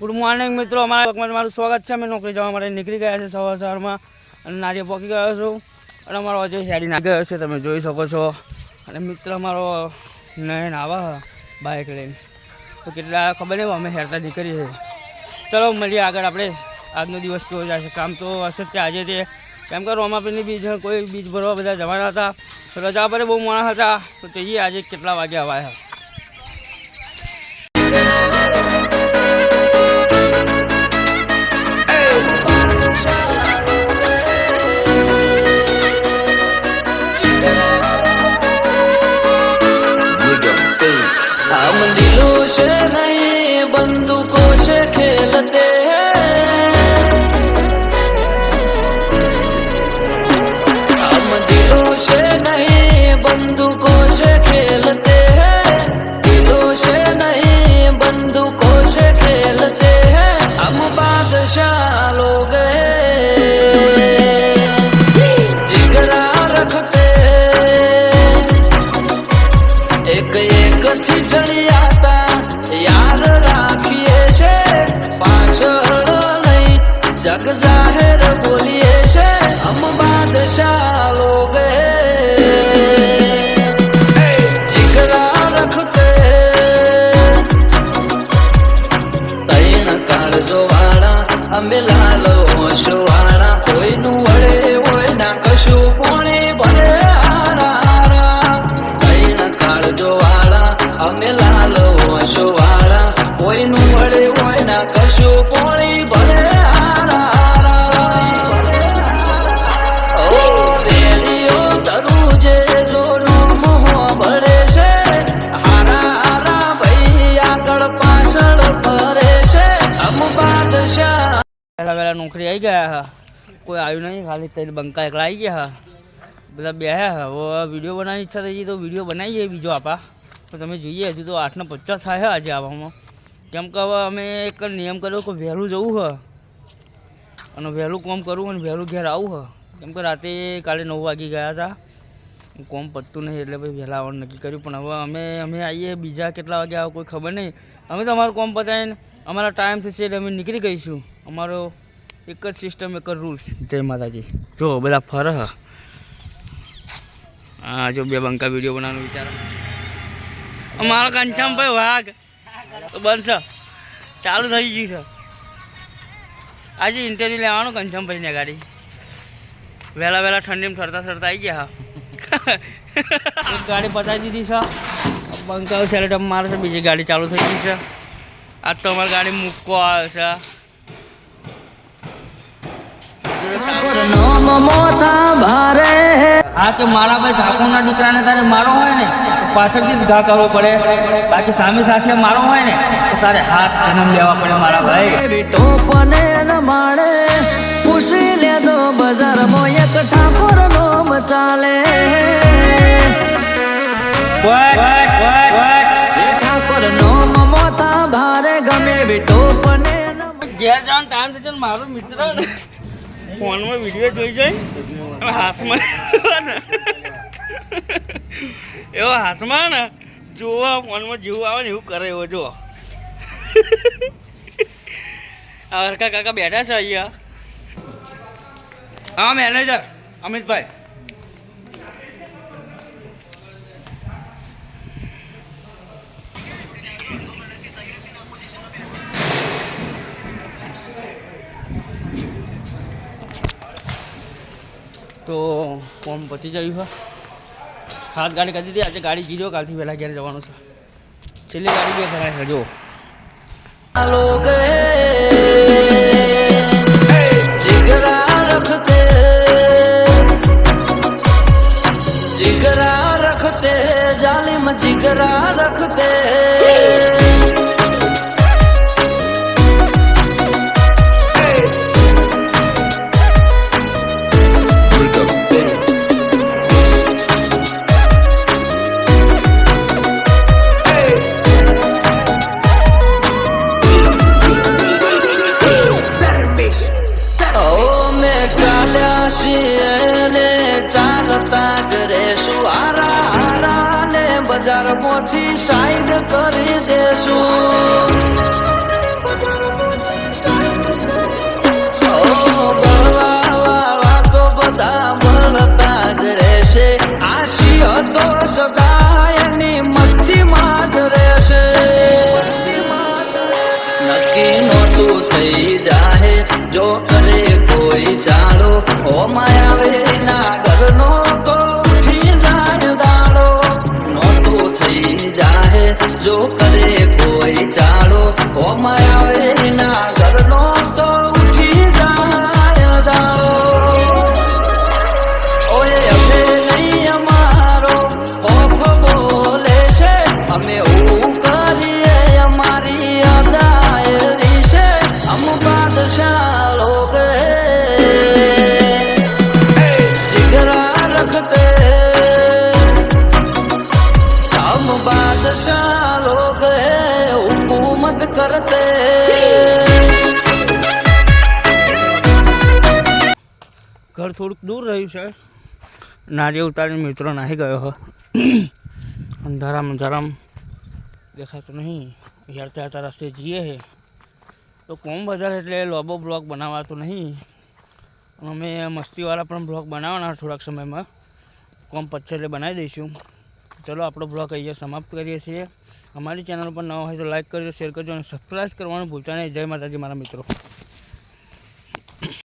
Good morning મિત્રો. અમારા વર્કમાં તમારું સ્વાગત છે. અમે નોકરી જવા માટે નીકળી ગયા છે સવાર સવારમાં. અને નારિયેળ પહોંચી ગયો છું. અને અમારો અજય હેડી ના ગયો છે. તમે જોઈ શકો છો. અને મિત્ર અમારો નયન આવા બાઇક લઈને. તો કેટલા ખબર નહીં, અમે હેરતા નીકળીએ ચલો, મળીએ આગળ આપણે. આજનો દિવસ કેવો જાય છે? કામ તો હશે કે આજે તે. કેમ કે રોમાપીની બીજ કોઈ બીજ ભરવા બધા જવાના હતા. રજા પર બહુ મોણા હતા. તો જઈએ આજે કેટલા વાગે આવ્યા से नहीं, बंदूकों से खेलते हैं। हम दिलों से नहीं, बंदूकों से खेलते हैं। दिलों से नहीं, बंदूकों से खेलते हैं। हम बादशाह लोग जिगरा रखते एक एक आता યાદ રાખીએ છે પાછળ નહીં જગ જાહેર બોલીએ છે હમ બાદશાહ લોગ નોકરી આવી ગયા હા. કોઈ આવ્યું નહીં, ખાલી ત્રણ બંકા એકલા આવી ગયા હા. બધા બે હવે વીડિયો બનાવવાની ઈચ્છા થઈ ગઈ તો વીડિયો બનાવીએ બીજો આપા. તો તમે જોઈએ, હજુ તો આઠને પચાસ થાય આજે આવવામાં. કેમ કે હવે અમે એક નિયમ કર્યો કે વહેલું જવું હ. અને વહેલું કોમ કરવું અને વહેલું ઘેર આવું હ. કેમ કે રાતે કાલે નવ વાગી ગયા હતા. કોમ પતતું નહીં એટલે પછી વહેલા આવવાનું નક્કી કર્યું. પણ હવે અમે અમે આવીએ બીજા કેટલા વાગે આવો કોઈ ખબર નહીં. અમે તો અમારું કોમ પતાવીને અમારા ટાઈમ થશે એટલે અમે નીકળી ગઈશું. અમારો એક જ સિસ્ટમ એક જ રૂલ્સ જય માતાજી. જો, બધા ફર હા જો બે બંકા વીડિયો બનાવવાનો વિચાર. અમારો કંચમભાઈ વાઘ. બનશે ચાલુ થઈ ગયું છે. આજે ઇન્ટરવ્યૂ લેવાનું કંચમભાઈને ગાડી. વહેલા વહેલા ઠંડીમાં ઠરતા ઠરતા આવી ગયા. હા ગાડી પતાવી દીધી છે. બંકા સેલેટમ મારે છે, બીજી ગાડી ચાલુ થઈ ગઈ છે. આજ તો અમારી ગાડી મૂકો આવે છે. હા કે મારા ભાઈ ઠાકોરના દીકરાને તારે મારો હોય ને પાછળથી જ ઘા કરવો પડે. બાકી સામે સાથે મારો હોય ને તો તારે હાથ જન્મ લેવા પડે મારા ભાઈ. વિટો પને ન માળે પૂછી લેજો બજારમાં એક ઠાકોર નો મચાલે. ઠાકોર નો મોથા ભારે ગમે વિટો પને ન ઘેર જવાનો ટાઈમ થશે મારો મિત્ર ને. ફોનમાં વીડિયો જોઈ જાય અને હાથમાં એવો હાથમાં ને, જોવા, ફોનમાં જેવું આવે ને એવું કરે એવો, જો. આ હરકા કાકા બેઠા છે અહીંયા. હા મેનેજર અમિતભાઈ. તો ફોર્મ પતી જયું હા. હાથ ગાડી કરી દીધી. આજે ગાડી જીરો કાલથી વહેલા ઘેર જવાનું છે. છેલ્લી ગાડી બે ભરાય છે જો બધા બજારમાંથી સાઈડ કરી દેશું. તો બધા મળતા જ રહેશે. આશી હતો સદા बादशाह लोग हैं हुकूमत करते ઘર થોડુંક દૂર રહ્યું છે નાજે ઉતારીને મિત્રો નાહી ગયો હો અંધારામ અંધારામ દેખાતું નહીં હેરતા હેરતા રસ્તે જઈએ છે તો કોમ વધારે એટલે લોબો બ્લોગ બનાવાતો નહીં અમે મસ્તીવાળા પણ બ્લોગ બનાવવાના થોડાક સમયમાં કોમ પછી એટલે બનાવી દઈશું ચલો આપણો બ્લોગ અહીંયા સમાપ્ત કરીએ છીએ. અમારી ચેનલ પર નવા હોય તો લાઇક કરજો, શેર કરજો અને સબસ્ક્રાઈબ કરવાનું ભૂલતા નહીં. જય માતાજી, મારા મિત્રો.